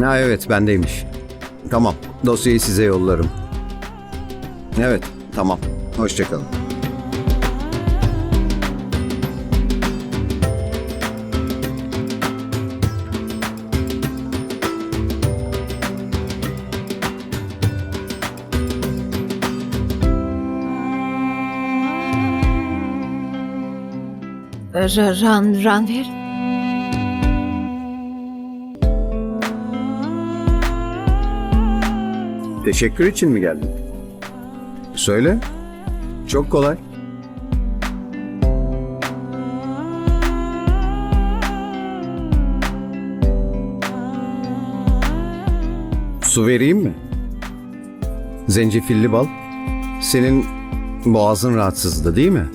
Ha evet bendeymiş. Tamam dosyayı size yollarım. Evet tamam. Hoşçakalın. Ran, Ranvir. Teşekkür için mi geldin? Söyle. Çok kolay. Su vereyim mi? Zencefilli bal. Senin boğazın rahatsızdı değil mi?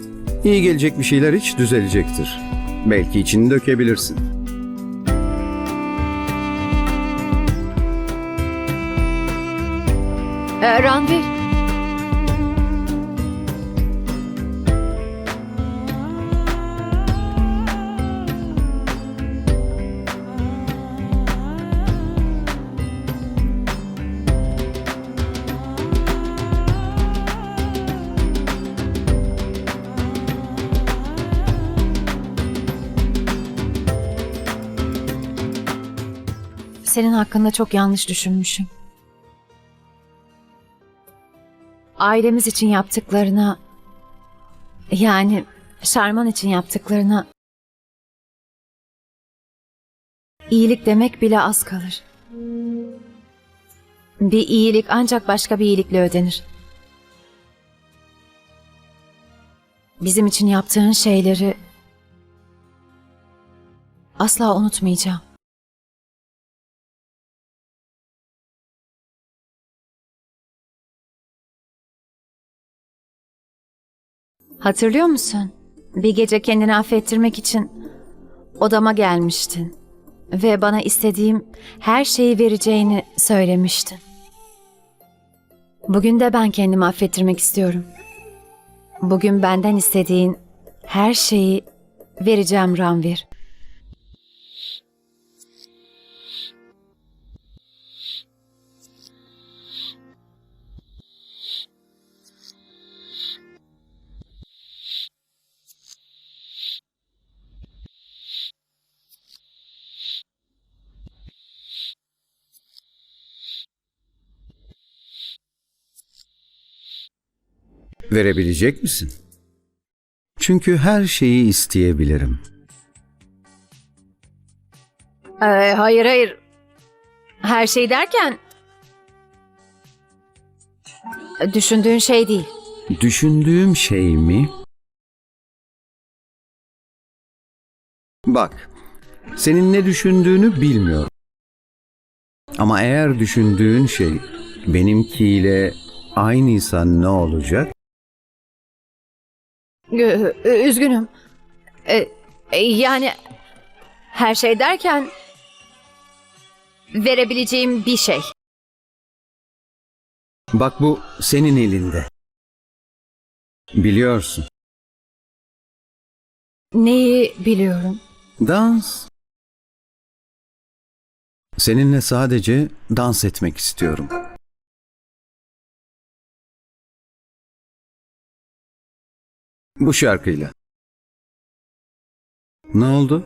İyi gelecek bir şeyler iç düzelecektir. Belki içini dökebilirsin. Ee, Ranvir. Senin hakkında çok yanlış düşünmüşüm. Ailemiz için yaptıklarına yani Şarman için yaptıklarına iyilik demek bile az kalır. Bir iyilik ancak başka bir iyilikle ödenir. Bizim için yaptığın şeyleri asla unutmayacağım. Hatırlıyor musun? Bir gece kendini affettirmek için odama gelmiştin ve bana istediğim her şeyi vereceğini söylemiştin. Bugün de ben kendimi affettirmek istiyorum. Bugün benden istediğin her şeyi vereceğim Ranvir. Verebilecek misin? Çünkü her şeyi isteyebilirim. Ee, hayır hayır. Her şey derken düşündüğün şey değil. Düşündüğüm şey mi? Bak, senin ne düşündüğünü bilmiyorum. Ama eğer düşündüğün şey benimkiyle aynıysa ne olacak? Ö- Üzgünüm. Ee, e, yani her şey derken verebileceğim bir şey. Bak bu senin elinde. Biliyorsun. Neyi biliyorum? Dans. Seninle sadece dans etmek istiyorum. Bu şarkıyla. Ne oldu?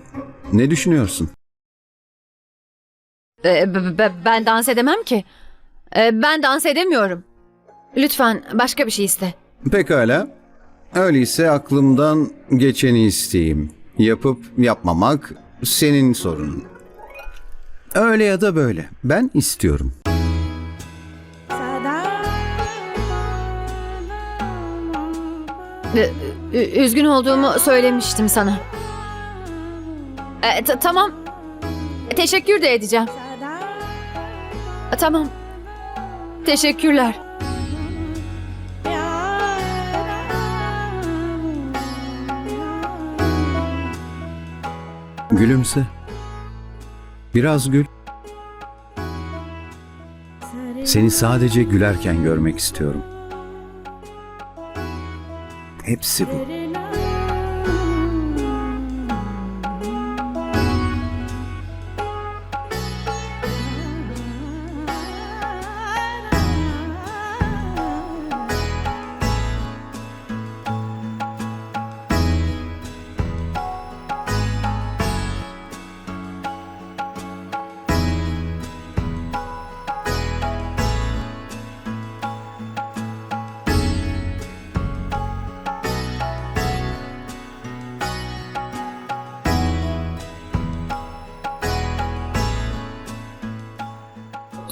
Ne düşünüyorsun? Ee, b- b- ben dans edemem ki. Ee, ben dans edemiyorum. Lütfen başka bir şey iste. Pekala. Öyleyse aklımdan geçeni isteyeyim. Yapıp yapmamak senin sorunun. Öyle ya da böyle. Ben istiyorum. Ee, üzgün olduğumu söylemiştim sana. Ee, ta- tamam. Teşekkür de edeceğim. Ee, tamam. Teşekkürler. Gülümse. Biraz gül. Seni sadece gülerken görmek istiyorum. Hepsi bu.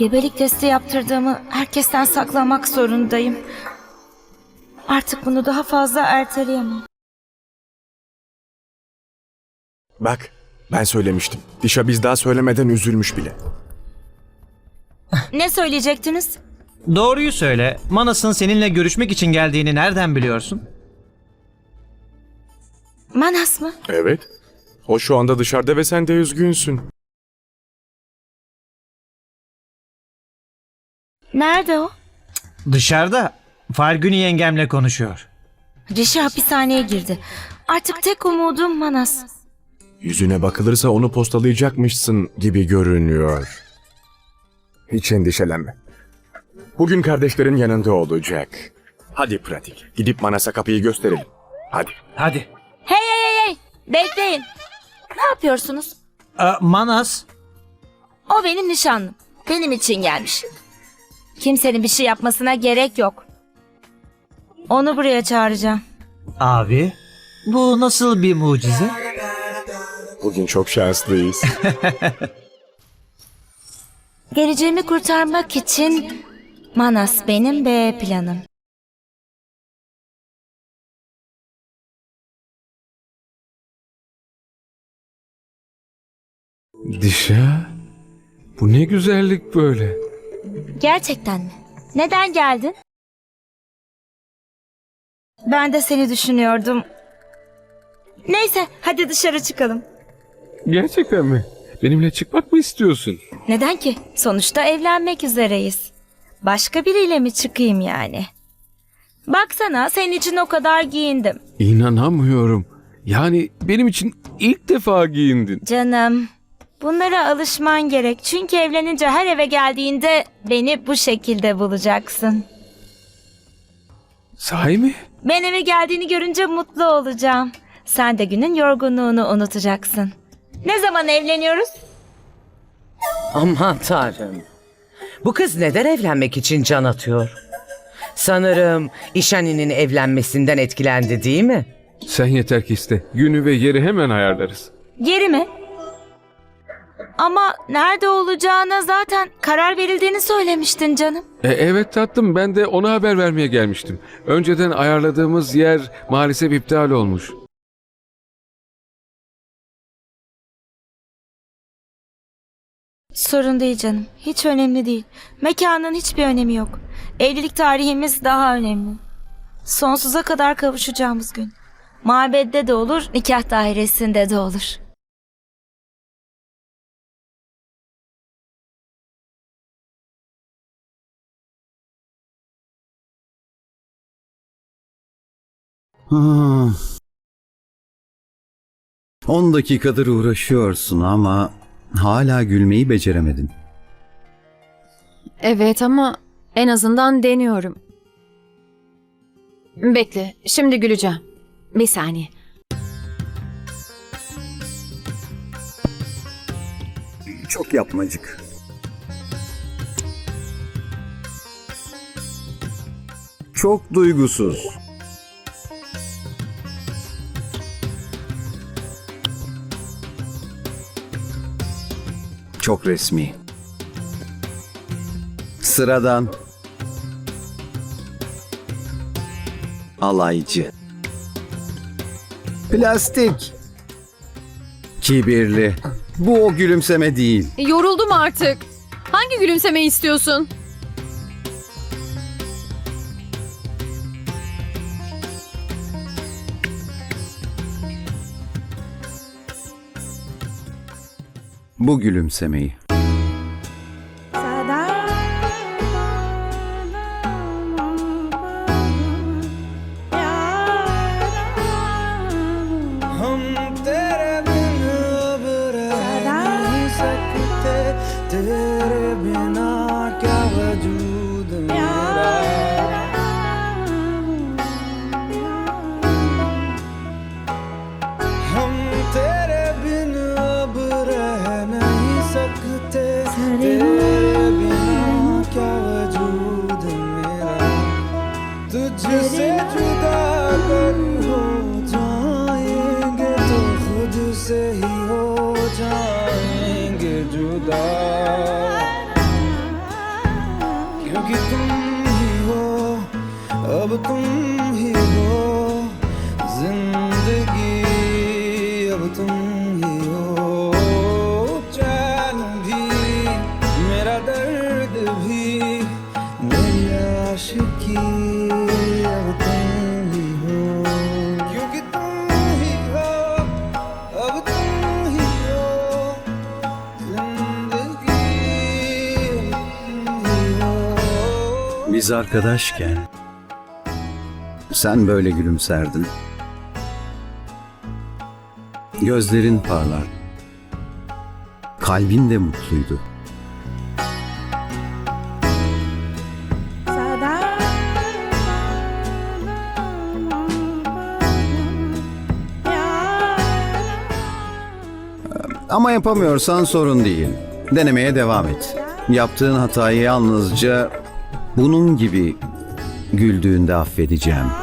Gebelik testi yaptırdığımı herkesten saklamak zorundayım. Artık bunu daha fazla erteleyemem. Bak, ben söylemiştim. Dişa biz daha söylemeden üzülmüş bile. Ne söyleyecektiniz? Doğruyu söyle. Manas'ın seninle görüşmek için geldiğini nereden biliyorsun? Manas mı? Evet. O şu anda dışarıda ve sen de üzgünsün. Nerede o? Dışarıda. Falguni yengemle konuşuyor. Rişi hapishaneye girdi. Artık tek umudum Manas. Yüzüne bakılırsa onu postalayacakmışsın gibi görünüyor. Hiç endişelenme. Bugün kardeşlerin yanında olacak. Hadi pratik. Gidip Manas'a kapıyı gösterelim. Hadi. Hadi. Hey hey hey hey! Bekleyin. Ne yapıyorsunuz? Aa, Manas. O benim nişanlım. Benim için gelmiş. Kimsenin bir şey yapmasına gerek yok. Onu buraya çağıracağım. Abi. Bu nasıl bir mucize? Bugün çok şanslıyız. Geleceğimi kurtarmak için Manas benim B planım. Dişa, bu ne güzellik böyle. Gerçekten mi? Neden geldin? Ben de seni düşünüyordum. Neyse hadi dışarı çıkalım. Gerçekten mi? Benimle çıkmak mı istiyorsun? Neden ki? Sonuçta evlenmek üzereyiz. Başka biriyle mi çıkayım yani? Baksana senin için o kadar giyindim. İnanamıyorum. Yani benim için ilk defa giyindin. Canım, bunlara alışman gerek. Çünkü evlenince her eve geldiğinde beni bu şekilde bulacaksın. Sahi mi? Ben eve geldiğini görünce mutlu olacağım. Sen de günün yorgunluğunu unutacaksın. Ne zaman evleniyoruz? Aman tanrım. Bu kız neden evlenmek için can atıyor? Sanırım İşani'nin evlenmesinden etkilendi değil mi? Sen yeter ki iste. Günü ve yeri hemen ayarlarız. Geri mi? Ama nerede olacağına zaten karar verildiğini söylemiştin canım. E, evet tatlım ben de ona haber vermeye gelmiştim. Önceden ayarladığımız yer maalesef iptal olmuş. Sorun değil canım. Hiç önemli değil. Mekanın hiçbir önemi yok. Evlilik tarihimiz daha önemli. Sonsuza kadar kavuşacağımız gün. Mabedde de olur, nikah dairesinde de olur. Hmm. 10 dakikadır uğraşıyorsun ama hala gülmeyi beceremedin. Evet ama en azından deniyorum. Bekle, şimdi güleceğim. Bir saniye. Çok yapmacık. Çok duygusuz. Çok resmi. Sıradan. Alaycı. Plastik. Kibirli. Bu o gülümseme değil. Yoruldum artık. Hangi gülümsemeyi istiyorsun? Bu gülümsemeyi. तुझसे जिंदगी अब तुम ही हो चैन भी मेरा दर्द भी मेरी आशिकी अब तुम ही हो क्योंकि तुम ही हो अब तुम ही हो जिंदगी अब तुम ही हो Biz arkadaşken sen böyle gülümserdin. Gözlerin parlar. Kalbin de mutluydu. Ama yapamıyorsan sorun değil. Denemeye devam et. Yaptığın hatayı yalnızca bunun gibi güldüğünde affedeceğim.